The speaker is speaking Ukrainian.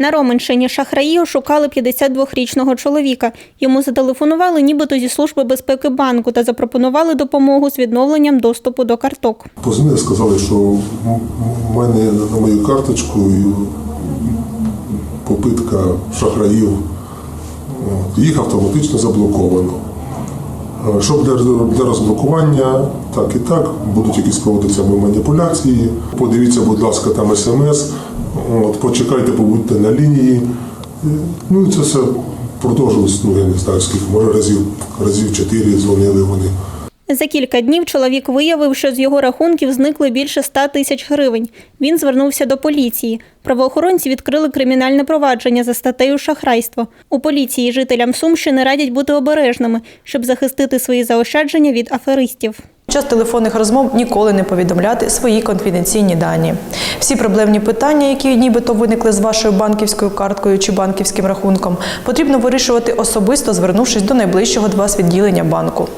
На Роменщині шахраї ошукали 52-річного чоловіка. Йому зателефонували нібито зі служби безпеки банку та запропонували допомогу з відновленням доступу до карток. Позвонили, сказали, що в мене на мою карточку попитка шахраїв. Їх автоматично заблоковано. Е, Щоб для, розблокування, так і так, будуть якісь проводитися маніпуляції. Подивіться, будь ласка, там смс, от, почекайте, побудьте на лінії. Ну і це все продовжилось, ну я не знаю скільки, може разів, разів чотири дзвонили вони. За кілька днів чоловік виявив, що з його рахунків зникли більше 100 тисяч гривень. Він звернувся до поліції. Правоохоронці відкрили кримінальне провадження за статтею шахрайство. У поліції жителям Сумщини радять бути обережними, щоб захистити свої заощадження від аферистів. Під час телефонних розмов ніколи не повідомляти свої конфіденційні дані. Всі проблемні питання, які нібито виникли з вашою банківською карткою чи банківським рахунком, потрібно вирішувати особисто, звернувшись до найближчого до вас відділення банку.